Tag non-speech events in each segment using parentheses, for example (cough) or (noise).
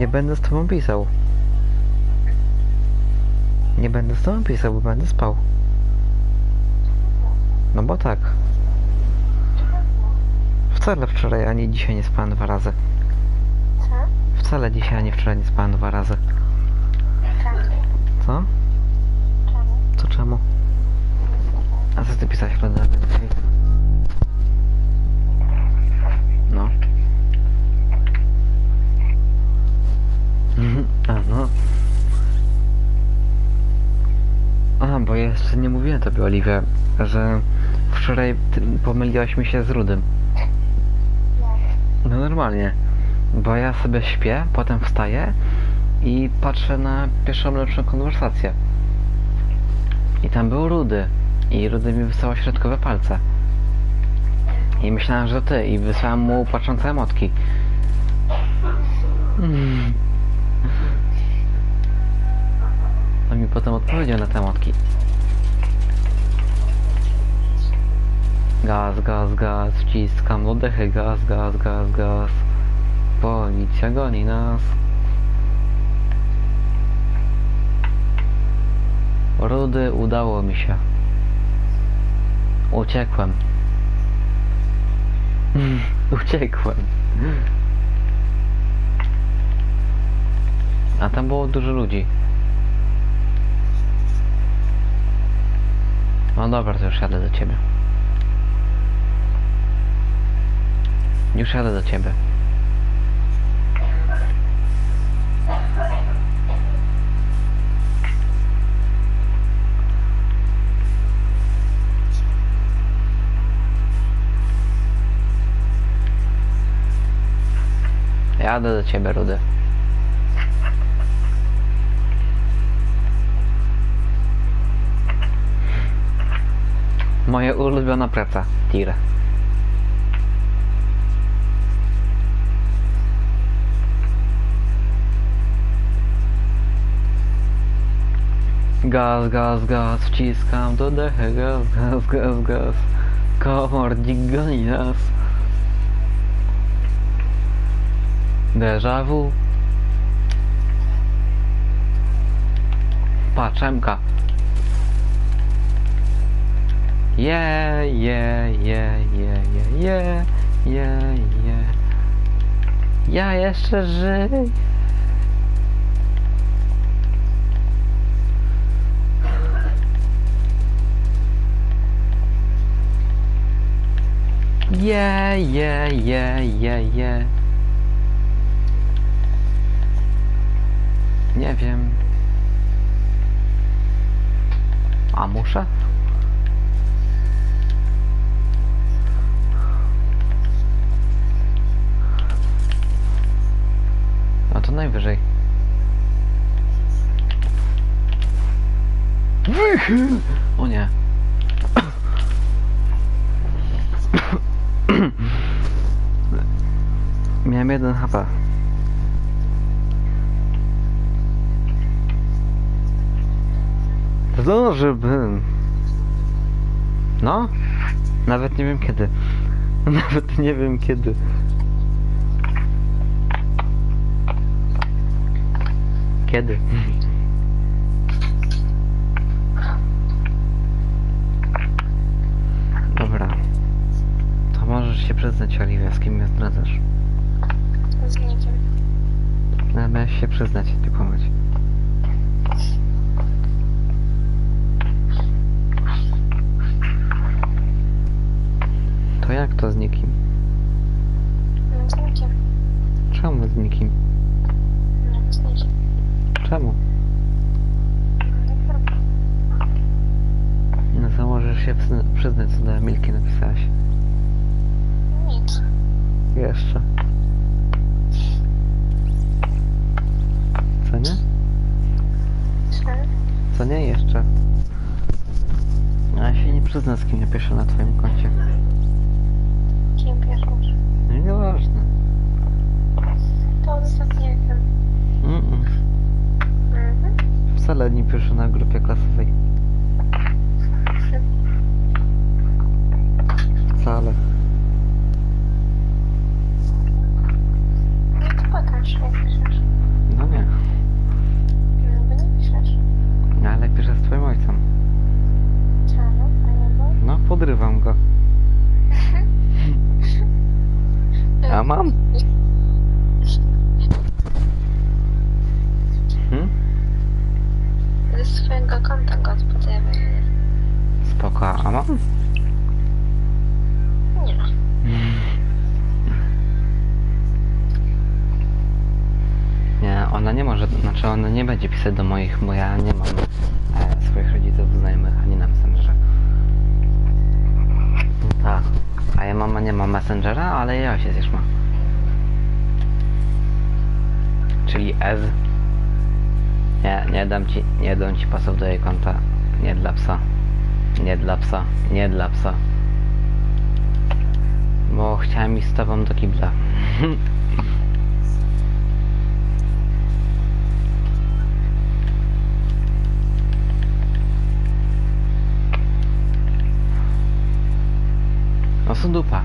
Nie będę z tobą pisał. Nie będę z tobą pisał, bo będę spał. No bo tak. Wcale wczoraj ani dzisiaj nie spałem dwa razy. Co? Wcale dzisiaj ani wczoraj nie spałem dwa razy. Co? Czemu? Co czemu? A co ty pisałeś Rada? No. A no. A, bo jeszcze nie mówiłem tobie, Oliwia, że wczoraj pomyliłaś mi się z Rudym. No normalnie. Bo ja sobie śpię, potem wstaję i patrzę na pierwszą lepszą konwersację. I tam był Rudy. I Rudy mi wysłał środkowe palce. I myślałem, że ty. I wysłałem mu płaczące emotki. Mm. Mi potem odpowiedział na te emotki. Gaz, gaz, gaz, wciskam oddechy, gaz, gaz, gaz, gaz. Policja goni nas. Rudy, udało mi się. Uciekłem. (laughs) Uciekłem. A tam było dużo ludzi. Dobra, to już jadę do ciebie. Już jadę do ciebie. Jadę do ciebie, Rudy. Moja ulubiona praca, tir. Gaz, gaz, gaz, wciskam do dechy, gaz, gaz, gaz, gaz. Komornik goni nas. Déjà vu. Paczemka. Je, je, je, je, je, je, je. Ja jeszcze żyję. Je, je, je, je, je. Nie wiem. A muszę? Najwyżej. O nie. Miałem jeden HP. Zdążyłbym. No? Nawet nie wiem kiedy. (laughs) Nawet nie wiem kiedy. Kiedy? Dobra. To możesz się przyznać, Oliwia, z kim mnie zdradzasz. Z nikim. No, miałeś się przyznać, nie kłamać. To jak to z nikim? No z nikim. Czemu z nikim? Czemu? No to możesz się przyzna- przyznać, co do Emilki napisałaś. Nic. Jeszcze. Co nie? Co? Co nie jeszcze? A ja się nie przyznam, z kim ja piszę na twoim koncie. Wcale nie piszę na grupie klasowej. Do moich, bo ja nie mam e, swoich rodziców, znajomych ani na Messengerze. Tak. A ja mama nie ma Messengera, ale jej ojciec już ma. Czyli Ez. Nie, nie dam ci, nie dam ci pasów do jej konta. Nie dla psa. Nie dla psa. Nie dla psa. Bo chciałem iść z tobą do kibla. (laughs) Dupa.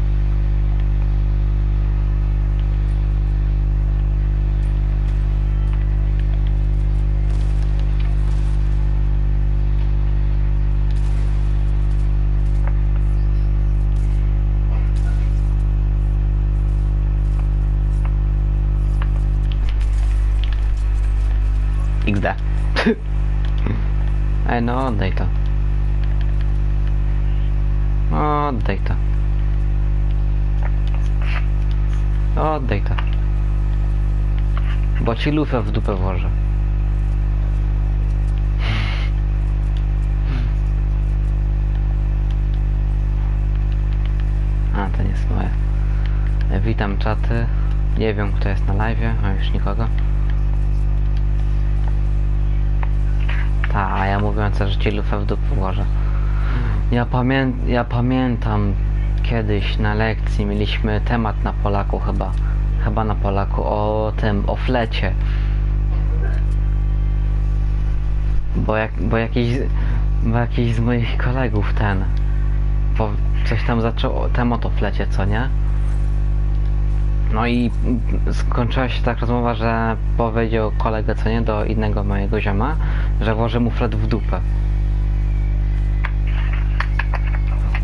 XD. Ej, no oddaj to. Oddaj to. Oddaj to. Bo ci lufę w dupę włożę. A, to nie jest moje. Witam czaty. Nie wiem kto jest na live, a już nikogo. Ta, a ja mówiąc, że ci lufę w dupę włożę. Ja, pamię ja pamiętam kiedyś na lekcji mieliśmy temat na Polaku chyba. Chyba na Polaku o tym, o flecie. Bo, jak, bo jakiś, bo jakiś z moich kolegów ten, bo coś tam zaczął temat o flecie, co nie? No i skończyła się tak rozmowa, że powiedział kolega, co nie, do innego mojego zioma, że włożę mu flet w dupę.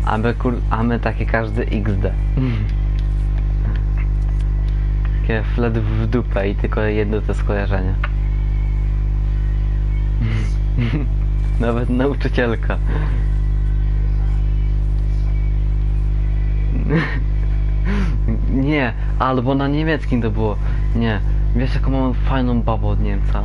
A my, kur... A my takie każdy XD. Takie flet w dupę i tylko jedno to skojarzenie. (laughs) Nawet nauczycielka. (laughs) Nie, albo na niemieckim to było. Nie. Wiesz jaką mam fajną babę od Niemca?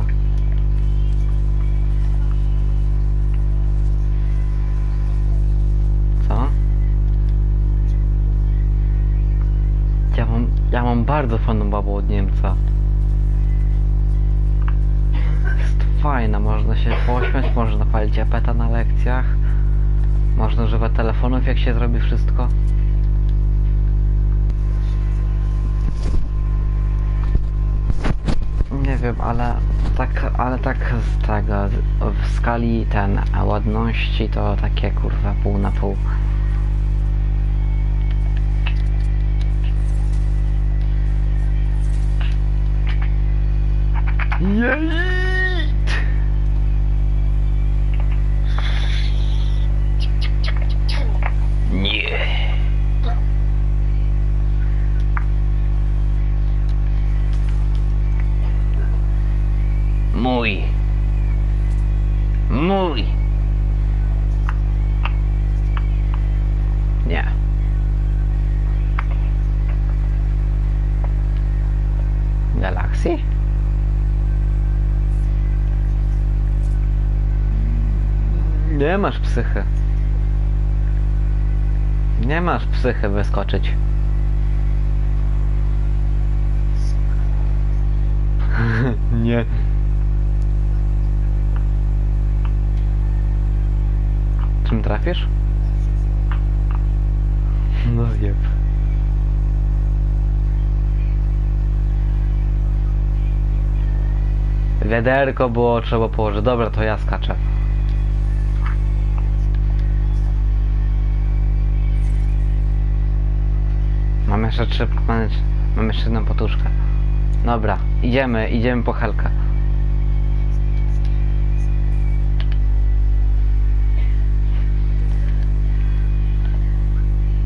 Bardzo fajną babę od Niemca. Jest fajna, można się pośmiać, można palić apeta na lekcjach. Można używać telefonów jak się zrobi wszystko. Nie wiem, ale tak, ale tak z tego, w skali ten ładności to takie kurwa pół na pół. Yeah. (laughs) psychy. Nie masz psychy wyskoczyć. (laughs) Nie. Czym trafisz? No zjeb. Wiaderko było trzeba położyć. Dobra, to ja skaczę. Mam jeszcze trzy, mam, mam jeszcze jedną potuszkę. Dobra, idziemy, idziemy po Helkę.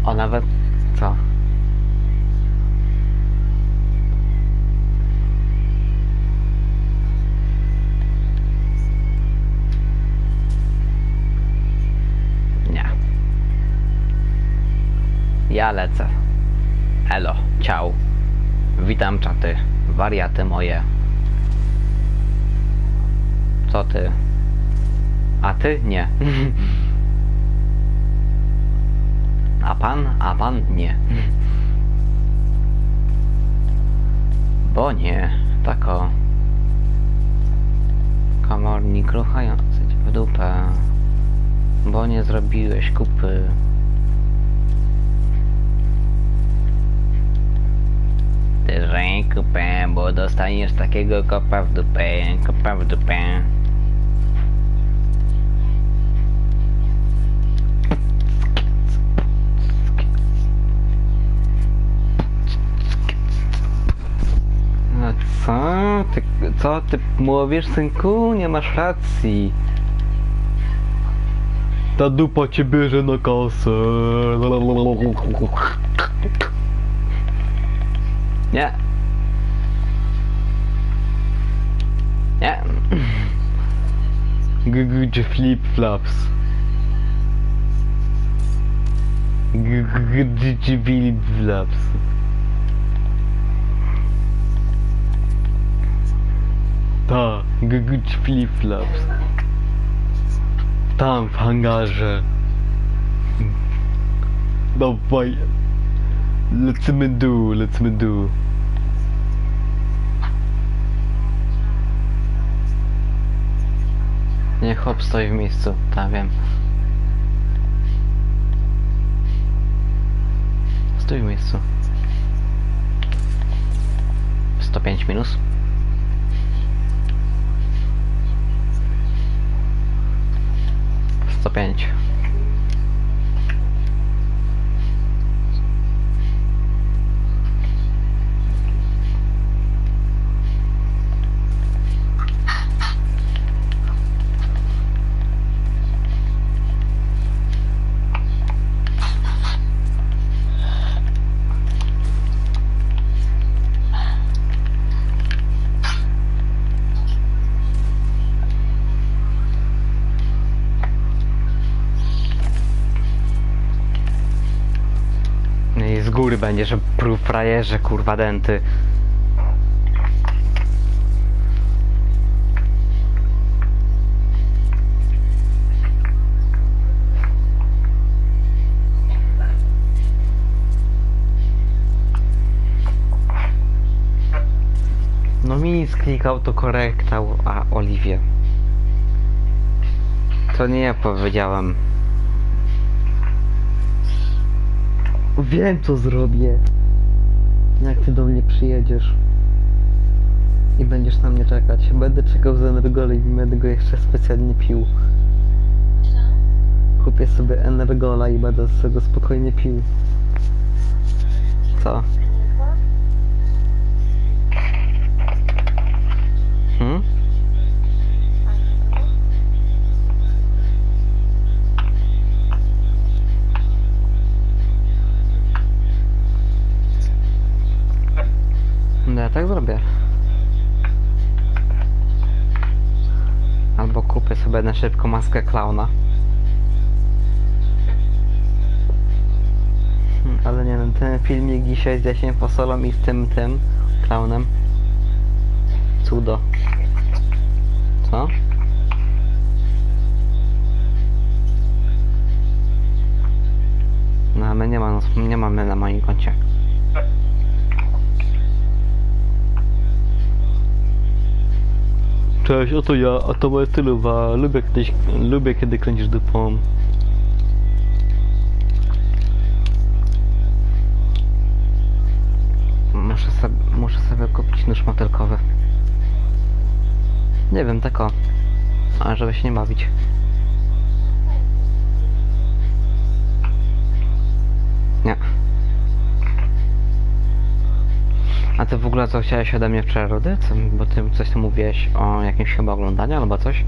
O, nawet... co? Nie. Ja lecę. Elo, ciao. Witam czaty, wariaty moje. Co ty? A ty? Nie. (laughs) A pan? A pan? Nie. (laughs) Bo nie. Tak o. Komornik ruchający w dupę. Bo nie zrobiłeś kupy. Drżej kupę, bo dostaniesz takiego kopa w dupę, kopa w dupę. No co? Ty, co ty mówisz, synku? Nie masz racji. Ta dupa cię bierze na kasę. Nie. Nie. Gugu flip flops. Gugu flip flops. Ta, Gugu flip flops. Tam w hangarze. Dawaj. Lecimy dół, lecimy dół. Nie, chłop stoi w miejscu, tak wiem. Stój w miejscu. 105 minus. Sto pięć. Będzie, że prób frajerze, kurwa denty. No mi sklikał to korektał, a Oliwie. To nie ja powiedziałem. Wiem co zrobię. Jak ty do mnie przyjedziesz. I będziesz na mnie czekać. Będę czekał z Energolem i będę go jeszcze specjalnie pił. Kupię sobie Energola i będę z tego spokojnie pił. Co? Tak zrobię. Albo kupię sobie na szybko maskę klauna. Hmm, Ale nie wiem, ten filmik dzisiaj z Jasiem Fasolą i z tym, tym klaunem. Cudo. Co? No ale nie, ma, nie mamy na moim koncie. Cześć, oto ja, a to moja stylowa. Lubię lubię kiedy kręcisz dupą. Muszę sobie, muszę sobie kupić nóż motylkowy. Nie wiem, tak o. A żeby się nie bawić. A ty w ogóle co chciałeś ode mnie wczoraj, Rudy? Co, bo ty coś tam mówiłeś o jakimś chyba oglądaniu albo coś?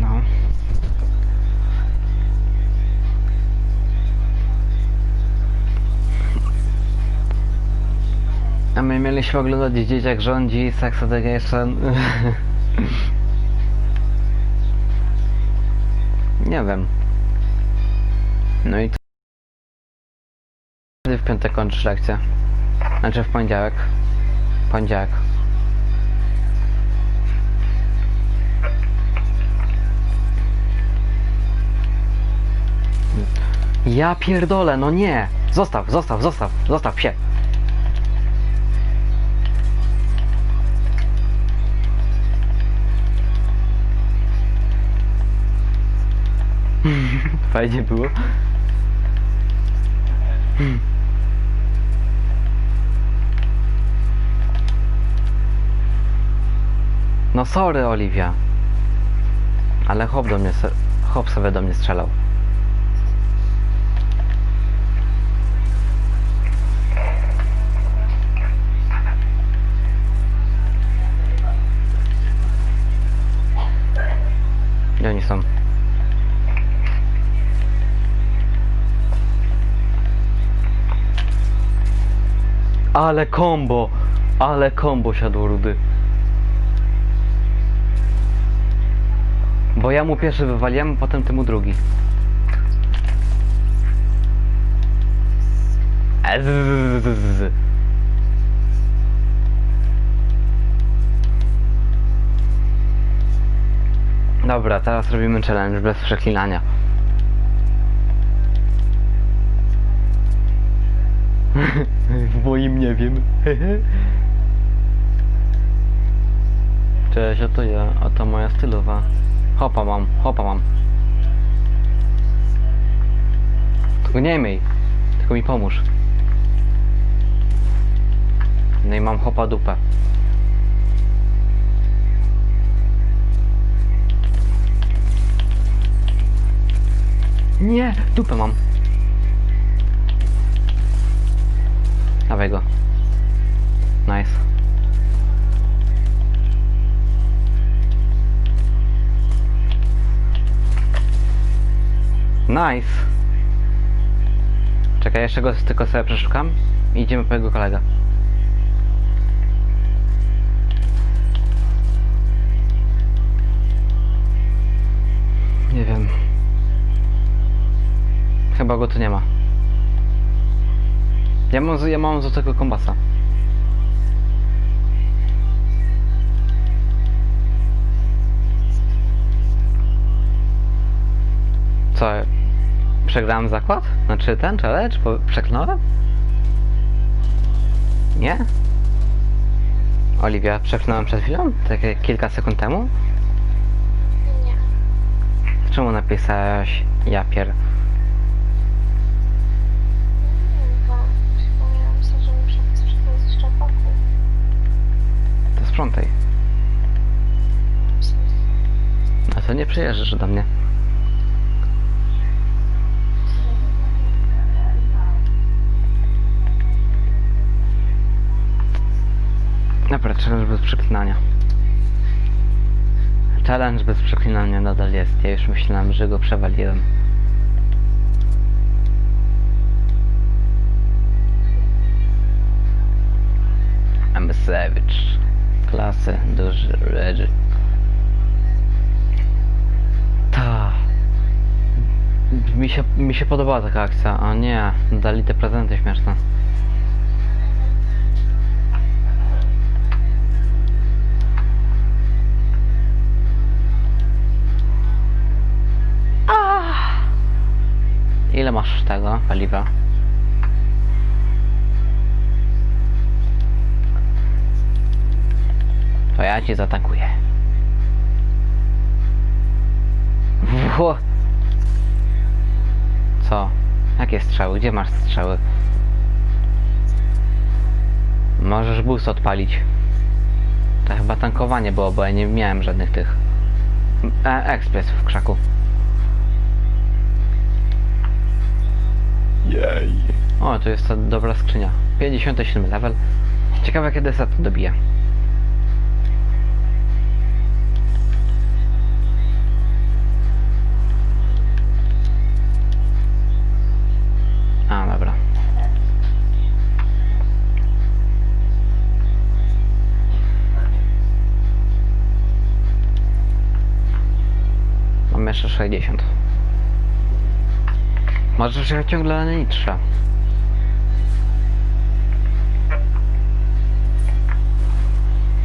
No. A my mieliśmy oglądać Dzieciak rządzi, Sex Education. (laughs) Nie wiem. No i. Kiedy w piątek kończysz lekcję? Znaczy w poniedziałek. Poniedziałek. Ja pierdolę, no nie! Zostaw, zostaw, zostaw, zostaw się! (laughs) Fajnie było. No sorry, Oliwia. Ale hop do mnie, hop sobie do mnie strzelał. Gdzie oni są? Ale kombo! Ale kombo siadło rudy. Bo ja mu pierwszy wywaliłem, potem ty mu drugi. E, z, z, z, z, z. Dobra, teraz robimy challenge bez przeklinania. (laughs) W moim nie wiem. (laughs) Cześć, a to ja, a to moja stylowa. Hopa mam, hopa mam. Tylko nie myj, tylko mi pomóż. No i mam hopa dupę. Nie, dupę mam. Dawaj go. Nice. Nice. Czekaj, jeszcze go tylko sobie przeszukam idziemy po jego kolegę. Nie wiem. Chyba go tu nie ma. Ja mam, ja mam z tego kombasa. Co? Przegrałem zakład? Znaczy ten challenge? Przeklnąłem? Nie? Oliwia, przeklnąłem przed chwilą? Tak jak kilka sekund temu? Nie. Czemu napisałeś ja pier... To sprzątaj. A to nie przyjeżdżasz do mnie. Dobra, challenge bez przeklinania. Challenge bez przeklinania nadal jest. Ja już myślałem, że go przewaliłem. I'm a savage. Klasy, duży, redzy. Ta. Mi się, mi się podobała taka akcja, a nie, dali te prezenty śmieszne. Ah. Ile masz tego paliwa? To ja cię zaatakuję. Wło. Co? Jakie strzały? Gdzie masz strzały? Możesz boost odpalić. To chyba tankowanie było, bo ja nie miałem żadnych tych. E, ekspres w krzaku. Jej. O, to jest ta dobra skrzynia. 57 level. Ciekawe kiedy set dobije. niższe 60. Możesz jechać ciągle na niższe.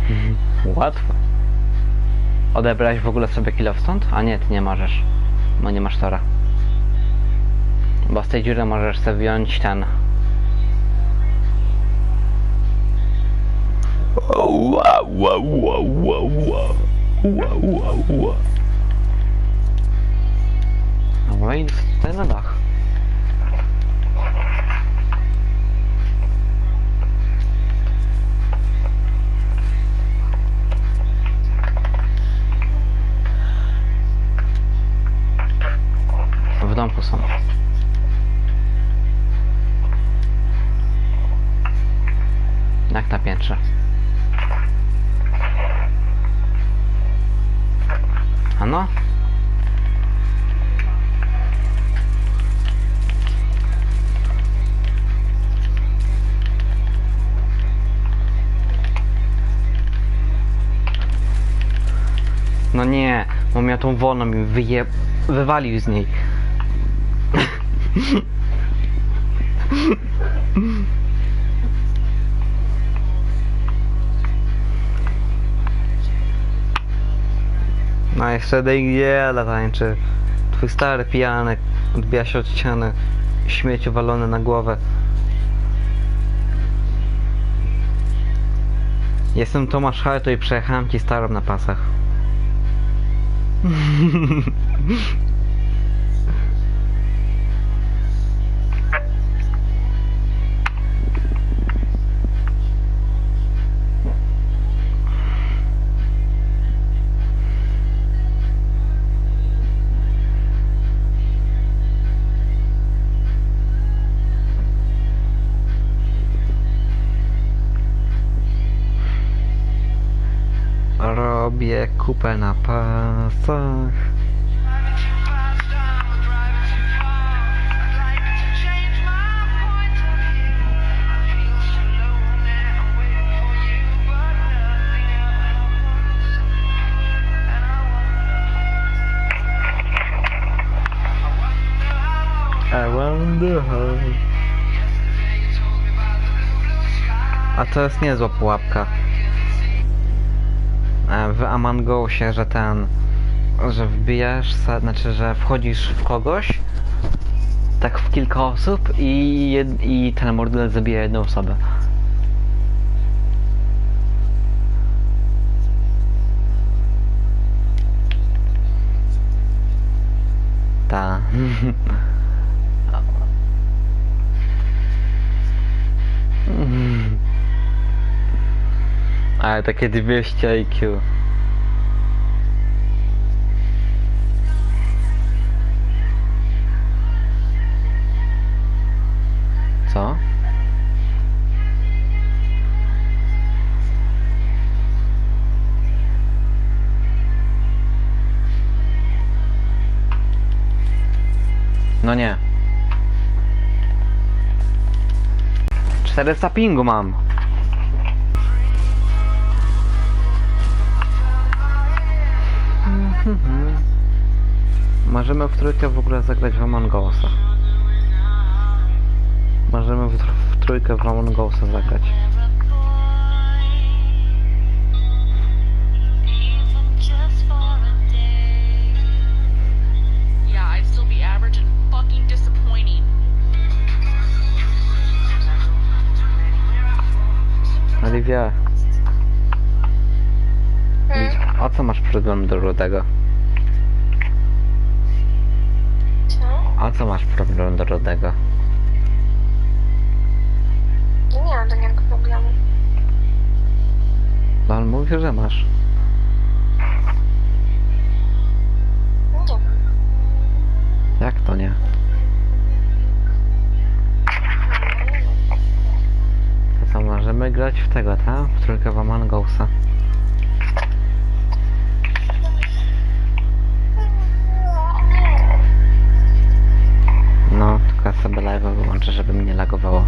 Mhm. Łatwo. Odebrałeś w ogóle sobie kilo stąd? A nie, ty nie możesz. Bo nie masz tora. Bo z tej dziury możesz sobie wziąć ten. Wow, wow, wow, wow, wow. Wow, wow, wow. No i tutaj na dach. W domku są. Jak na piętrze. A? No bo miał tą wolną i wyje... wywalił z niej. No jeszcze DGL tańczy. Twój stary pijany odbija się od ściany. Śmieci walone na głowę. Jestem Tomasz Harto i przejechałem ci starą na pasach. Kupę na how. A to jest niezła pułapka. E, w Among Usie, że ten, że wbijasz, znaczy, że wchodzisz w kogoś, tak w kilka osób i, jed, i ten morderca zabija jedną osobę. Ta. (laughs) Ale takie 200 IQ. No nie. 400 pingu mam. (laughs) Możemy w trójkę w ogóle zagrać w Among. Możemy w, tr- w trójkę w Among zagrać. Oliwia, Hmm? a co masz problem do Rudego? Co? A co masz problem do Rudego? Ja nie mam do niego problemu. No on mówi, że masz. Nie wiem. Jak to nie? Możemy grać w tego, tak? W trójkę w Among Usa. No, tylko sobie live wyłączę, żeby mnie lagowało.